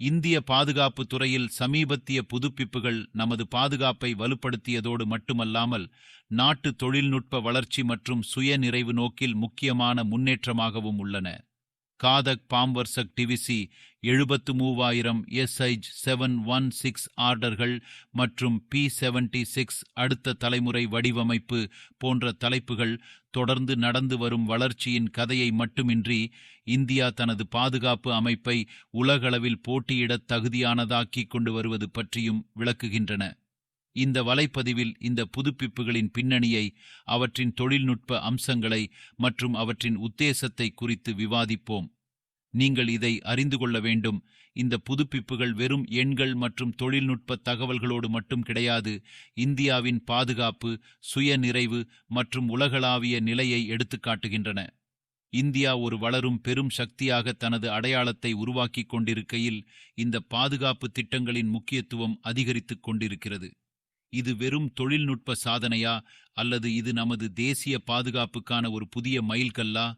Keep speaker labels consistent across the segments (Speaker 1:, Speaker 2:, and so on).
Speaker 1: இந்திய பாதுகாப்பு துறையில் சமீபத்திய புதுப்பிப்புகள் நமது பாதுகாப்பை வலுப்படுத்தியதோடு மட்டுமல்லாமல் நாட்டு தொழில்நுட்ப வளர்ச்சி மற்றும் சுயநிறைவு நோக்கில் முக்கியமான முன்னேற்றமாகவும் உள்ளன. காதக் பாம்வர்சக் டிவிசி எழுபத்து மூவாயிரம் எஸ்ஐஜ் செவன் ஒன் சிக்ஸ் ஆர்டர்கள் மற்றும் பி செவன்டி சிக்ஸ் அடுத்த தலைமுறை வடிவமைப்பு போன்ற தலைப்புகள் தொடர்ந்து நடந்து வரும் வளர்ச்சியின் கதையை மட்டுமின்றி இந்தியா தனது பாதுகாப்பு அமைப்பை உலகளவில் போட்டியிடத் தகுதியானதாக்கிக் கொண்டு வருவது பற்றியும் விளக்குகின்றன. இந்த வலைப்பதிவில் இந்த புதுப்பிப்புகளின் பின்னணியை அவற்றின் தொழில்நுட்ப அம்சங்களை மற்றும் அவற்றின் உத்தேசத்தை குறித்து விவாதிப்போம். நீங்கள் இதை அறிந்து கொள்ள வேண்டும். இந்த புதுப்பிப்புகள் வெறும் எண்கள் மற்றும் தொழில்நுட்ப தகவல்களோடு மட்டும் கிடையாது இந்தியாவின் பாதுகாப்பு சுயநிறைவு மற்றும் உலகளாவிய நிலையை எடுத்துக்காட்டுகின்றன இந்தியா ஒரு வளரும் பெரும் சக்தியாக தனது அடையாளத்தை உருவாக்கிக் கொண்டிருக்கையில் இந்த பாதுகாப்பு திட்டங்களின் முக்கியத்துவம் அதிகரித்துக் கொண்டிருக்கிறது. இது வெறும் தொழில்நுட்ப சாதனையா? அல்லது இது நமது தேசிய பாதுகாப்புக்கான ஒரு புதிய மைல்கல்லா?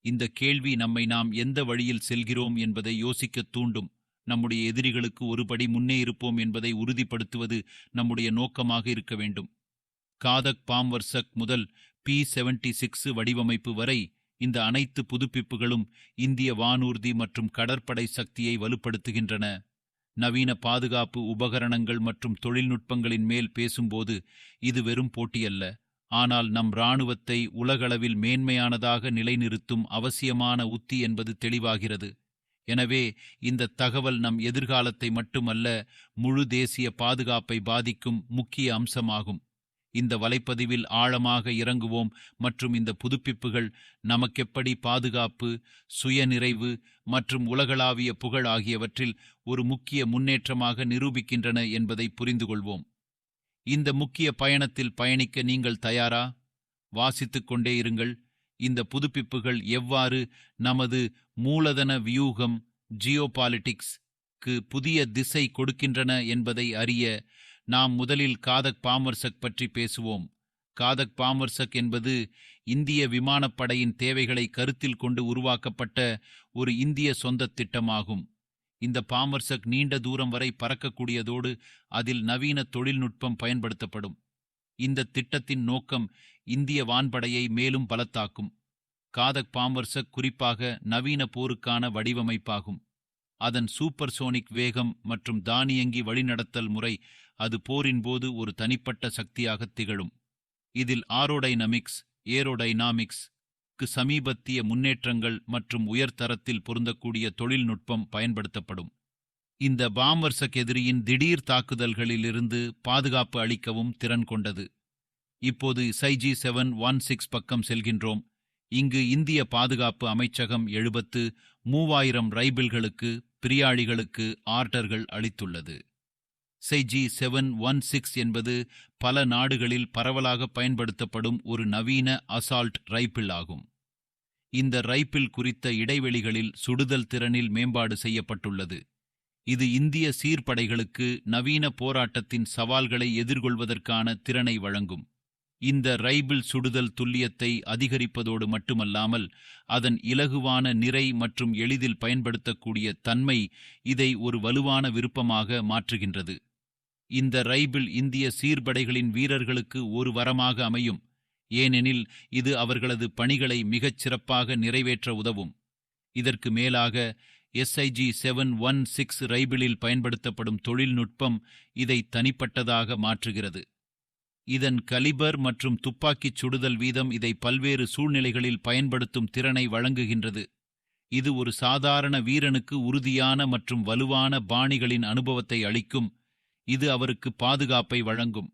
Speaker 1: இந்த கேள்வி நம்மை நாம் எந்த வழியில் செல்கிறோம் என்பதை யோசிக்கத் தூண்டும். நம்முடைய எதிரிகளுக்கு ஒருபடி முன்னே இருப்போம் என்பதை உறுதிப்படுத்துவது நம்முடைய நோக்கமாக இருக்க வேண்டும். காதக் பாம்வர்சக் முதல் பி செவன்டி சிக்ஸ் வடிவமைப்பு வரை இந்த அனைத்து புதுப்பிப்புகளும் இந்திய வானூர்தி மற்றும் கடற்படை சக்தியை வலுப்படுத்துகின்றன. நவீன பாதுகாப்பு உபகரணங்கள் மற்றும் தொழில்நுட்பங்களின் மேல் பேசும்போது இது வெறும் போட்டியல்ல. ஆனால் நம் இராணுவத்தை உலகளவில் மேன்மையானதாக நிலைநிறுத்தும் அவசியமான உத்தி என்பது தெளிவாகிறது. எனவே இந்த தகவல் நம் எதிர்காலத்தை மட்டுமல்ல முழு தேசிய பாதுகாப்பை பாதிக்கும் முக்கிய அம்சமாகும். இந்த வலைப்பதிவில் ஆழமாக இறங்குவோம் மற்றும் இந்த புதுப்பிப்புகள் நமக்கெப்படி பாதுகாப்பு சுயநிறைவு மற்றும் உலகளாவிய புகழ் ஆகியவற்றில் ஒரு முக்கிய முன்னேற்றமாக நிரூபிக்கின்றன என்பதை புரிந்து கொள்வோம் இந்த முக்கிய பயணத்தில் பயணிக்க நீங்கள் தயாரா? வாசித்துக் கொண்டே இருங்கள். இந்த புதுப்பிப்புகள் எவ்வாறு நமது மூலதன வியூகம் ஜியோபாலிட்டிக்ஸ்க்கு புதிய திசை கொடுக்கின்றன என்பதை அறிய நாம் முதலில் காதக் பாமர்சக் பற்றி பேசுவோம். காதக் பாமர்சக் என்பது இந்திய விமானப்படையின் தேவைகளை கருத்தில் கொண்டு உருவாக்கப்பட்ட ஒரு இந்திய சொந்த திட்டமாகும். இந்த பாமர்சக் நீண்ட தூரம் வரை பறக்கக்கூடியதோடு அதில் நவீன தொழில்நுட்பம் பயன்படுத்தப்படும். இந்த திட்டத்தின் நோக்கம் இந்திய வான்படையை மேலும் பலத்தாக்கும். காதக் பாமர்சக் குறிப்பாக நவீன போருக்கான வடிவமைப்பாகும். அதன் சூப்பர்சோனிக் வேகம் மற்றும் தானியங்கி வழிநடத்தல் முறை அது போரின் போது ஒரு தனிப்பட்ட சக்தியாக திகழும். இதில் ஆரோடைனமிக்ஸ் ஏரோடைனாமிக்ஸ் க்கு சமீபத்திய முன்னேற்றங்கள் மற்றும் உயர்தரத்தில் பொருந்தக்கூடிய தொழில்நுட்பம் பயன்படுத்தப்படும். இந்த பாம்பர்சக் எதிரியின் திடீர் தாக்குதல்களிலிருந்து பாதுகாப்பு அளிக்கவும் திறன் கொண்டது. இப்போது சைஜி செவன் ஒன் சிக்ஸ் பக்கம் செல்கின்றோம். இங்கு இந்திய பாதுகாப்பு அமைச்சகம் எழுபத்து மூவாயிரம் ரைபிள்களுக்கு பிரியாளிகளுக்கு ஆர்டர்கள் அளித்துள்ளது. செய்ஜி செவன் ஒன் சிக்ஸ் என்பது பல நாடுகளில் பரவலாக பயன்படுத்தப்படும் ஒரு நவீன அசால்ட் ரைபிள் ஆகும். இந்த ரைபிள் குறித்த இடைவெளிகளில் சுடுதல் திறனில் மேம்பாடு செய்யப்பட்டுள்ளது. இது இந்திய சீர்படைகளுக்கு நவீன போராட்டத்தின் சவால்களை எதிர்கொள்வதற்கான திறனை வழங்கும். இந்த ரைபிள் சுடுதல் துல்லியத்தை அதிகரிப்பதோடு மட்டுமல்லாமல் அதன் இலகுவான நிறை மற்றும் எளிதில் பயன்படுத்தக்கூடிய தன்மை இதை ஒரு வலுவான விருப்பமாக மாற்றுகின்றது. இந்த ரைபிள் இந்திய சீர்படைகளின் வீரர்களுக்கு ஒரு வரமாக அமையும். ஏனெனில் இது அவர்களது பணிகளை மிகச் சிறப்பாக நிறைவேற்ற உதவும். இதற்கு மேலாக எஸ்ஐஜி செவன் ஒன் சிக்ஸ் ரைபிளில் பயன்படுத்தப்படும் தொழில்நுட்பம் இதை தனிப்பட்டதாக மாற்றுகிறது. இதன் கலிபர் மற்றும் துப்பாக்கிச் சுடுதல் வீதம் இதை பல்வேறு சூழ்நிலைகளில் பயன்படுத்தும் திறனை வழங்குகின்றது. இது ஒரு சாதாரண வீரனுக்கு உறுதியான மற்றும் வலுவான பாணிகளின் அனுபவத்தை அளிக்கும் இது அவருக்கு பாதுகாப்பை வழங்கும்.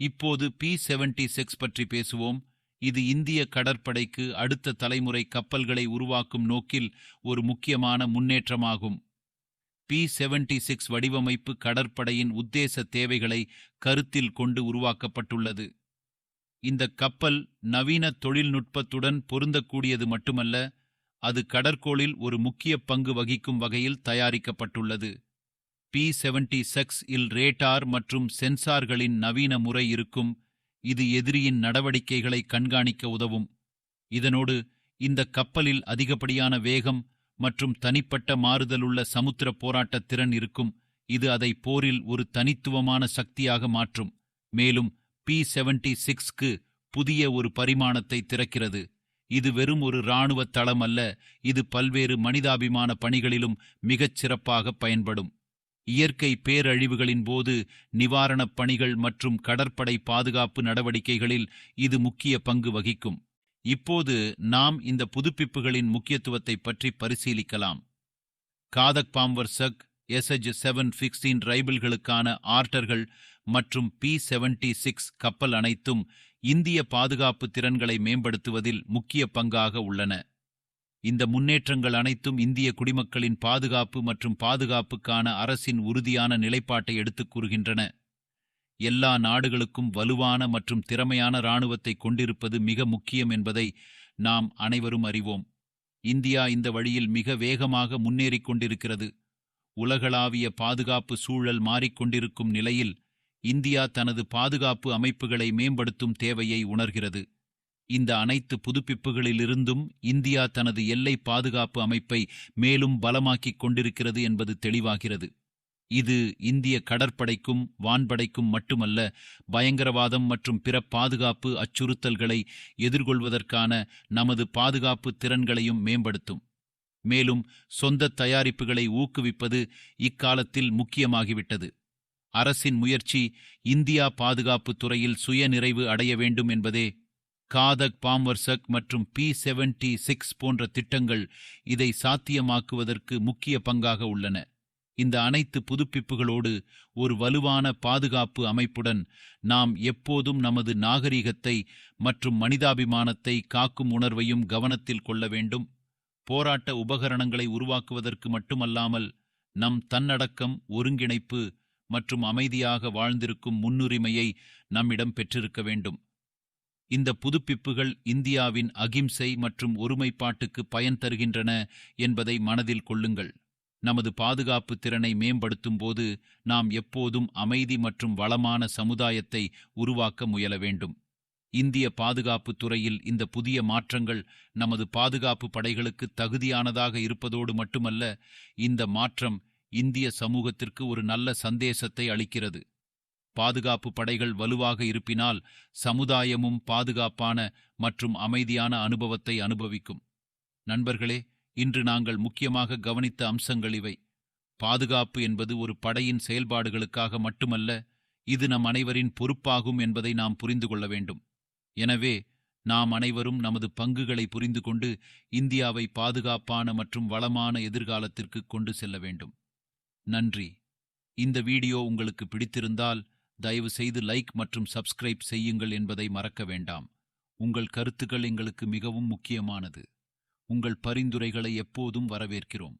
Speaker 1: இப்போது பி செவன்டி சிக்ஸ் பற்றி பேசுவோம். இது இந்திய கடற்படைக்கு அடுத்த தலைமுறை கப்பல்களை உருவாக்கும் நோக்கில் ஒரு முக்கியமான முன்னேற்றமாகும். பி செவன்டி சிக்ஸ் வடிவமைப்பு கடற்படையின் உத்தேச தேவைகளை கருத்தில் கொண்டு உருவாக்கப்பட்டுள்ளது. இந்த கப்பல் நவீன தொழில்நுட்பத்துடன் பொருந்தக்கூடியது மட்டுமல்ல அது கடற்கோளில் ஒரு முக்கிய பங்கு வகிக்கும் வகையில் தயாரிக்கப்பட்டுள்ளது. பி செவன்டி செக்ஸ் இல் ரேட்டார் மற்றும் சென்சார்களின் நவீன முறை இருக்கும். இது எதிரியின் நடவடிக்கைகளை கண்காணிக்க உதவும். இதனோடு இந்த கப்பலில் அதிகப்படியான வேகம் மற்றும் தனிப்பட்ட மாறுதலுள்ள சமுத்திர போராட்ட திறன் இருக்கும். இது அதை போரில் ஒரு தனித்துவமான சக்தியாக மாற்றும். மேலும் பி செவன்டி சிக்ஸ்க்கு புதிய ஒரு பரிமாணத்தை திறக்கிறது. இது வெறும் ஒரு இராணுவ தளம் அல்ல இது பல்வேறு மனிதாபிமான பணிகளிலும் மிகச் சிறப்பாக பயன்படும். இயற்கை பேரழிவுகளின் போது நிவாரணப் பணிகள் மற்றும் கடற்படை பாதுகாப்பு நடவடிக்கைகளில் இது முக்கிய பங்கு வகிக்கும். இப்போது நாம் இந்த புதுப்பிப்புகளின் முக்கியத்துவத்தை பற்றி பரிசீலிக்கலாம். காதக் பாம்வர்சக் எஸ்எச் செவன் பிக்ஸ்டீன் ரைபிள்களுக்கான ஆர்டர்கள் மற்றும் பி செவன்டி சிக்ஸ் கப்பல் அனைத்தும் இந்திய பாதுகாப்பு திறன்களை மேம்படுத்துவதில் முக்கிய பங்காக உள்ளன. இந்த முன்னேற்றங்கள் அனைத்தும் இந்திய குடிமக்களின் பாதுகாப்பு மற்றும் பாதுகாப்புக்கான அரசின் உறுதியான நிலைப்பாட்டை எடுத்துக் கூறுகின்றன. எல்லா நாடுகளுக்கும் வலுவான மற்றும் திறமையான இராணுவத்தை கொண்டிருப்பது மிக முக்கியம் என்பதை நாம் அனைவரும் அறிவோம். இந்தியா இந்த வழியில் மிக வேகமாக முன்னேறிக் கொண்டிருக்கிறது. உலகளாவிய பாதுகாப்பு சூழல் மாறிக்கொண்டிருக்கும் நிலையில் இந்தியா தனது பாதுகாப்பு அமைப்புகளை மேம்படுத்தும் தேவையை உணர்கிறது. இந்த அனைத்து புதுப்பிப்புகளிலிருந்தும் இந்தியா தனது எல்லை பாதுகாப்பு அமைப்பை மேலும் பலமாக்கிக் கொண்டிருக்கிறது என்பது தெளிவாகிறது. இது இந்திய கடற்படைக்கும் வான்படைக்கும் மட்டுமல்ல பயங்கரவாதம் மற்றும் பிற பாதுகாப்பு அச்சுறுத்தல்களை எதிர்கொள்வதற்கான நமது பாதுகாப்பு திறன்களையும் மேம்படுத்தும். மேலும் சொந்த தயாரிப்புகளை ஊக்குவிப்பது இக்காலத்தில் முக்கியமாகிவிட்டது. அரசின் முயற்சி இந்தியா பாதுகாப்பு துறையில் சுயநிறைவு அடைய வேண்டும் என்பதே காதக் பாம்வர்சக் மற்றும் பி செவன்டி சிக்ஸ் போன்ற திட்டங்கள் இதை சாத்தியமாக்குவதற்கு முக்கிய பங்காக உள்ளன. இந்த அனைத்து புதுப்பிப்புகளோடு ஒரு வலுவான பாதுகாப்பு அமைப்புடன் நாம் எப்போதும் நமது நாகரிகத்தை மற்றும் மனிதாபிமானத்தை காக்கும் உணர்வையும் கவனத்தில் கொள்ள வேண்டும். போராட்ட உபகரணங்களை உருவாக்குவதற்கு மட்டுமல்லாமல் நம் தன்னடக்கம் ஒருங்கிணைப்பு மற்றும் அமைதியாக வாழ்ந்திருக்கும் முன்னுரிமையை நம்மிடம் பெற்றிருக்க வேண்டும். இந்த புதுப்பிப்புகள் இந்தியாவின் அகிம்சை மற்றும் ஒருமைப்பாட்டுக்கு பயன் தருகின்றன என்பதை மனதில் கொள்ளுங்கள். நமது பாதுகாப்பு திறனை மேம்படுத்தும் போது நாம் எப்போதும் அமைதி மற்றும் வளமான சமுதாயத்தை உருவாக்க முயல வேண்டும். இந்திய பாதுகாப்பு துறையில் இந்த புதிய மாற்றங்கள் நமது பாதுகாப்பு படைகளுக்கு தகுதியானதாக இருப்பதோடு மட்டுமல்ல இந்த மாற்றம் இந்திய சமூகத்திற்கு ஒரு நல்ல சந்தேசத்தை அளிக்கிறது. பாதுகாப்பு படைகள் வலுவாக இருப்பினால் சமுதாயமும் பாதுகாப்பான மற்றும் அமைதியான அனுபவத்தை அனுபவிக்கும். நண்பர்களே இன்று நாங்கள் முக்கியமாக கவனித்த அம்சங்கள் இவை. பாதுகாப்பு என்பது ஒரு படையின் செயல்பாடுகளுக்காக மட்டுமல்ல இது நம் அனைவரின் பொறுப்பாகும் என்பதை நாம் புரிந்து கொள்ள வேண்டும். எனவே நாம் அனைவரும் நமது பங்குகளை புரிந்து கொண்டு இந்தியாவை பாதுகாப்பான மற்றும் வளமான எதிர்காலத்திற்கு கொண்டு செல்ல வேண்டும். நன்றி. இந்த வீடியோ உங்களுக்கு பிடித்திருந்தால் தயவு செய்து லைக் மற்றும் சப்ஸ்கிரைப் செய்யுங்கள் என்பதை மறக்க வேண்டாம். உங்கள் கருத்துக்கள் எங்களுக்கு மிகவும் முக்கியமானது. உங்கள் பரிந்துரைகளை எப்போதும் வரவேற்கிறோம்.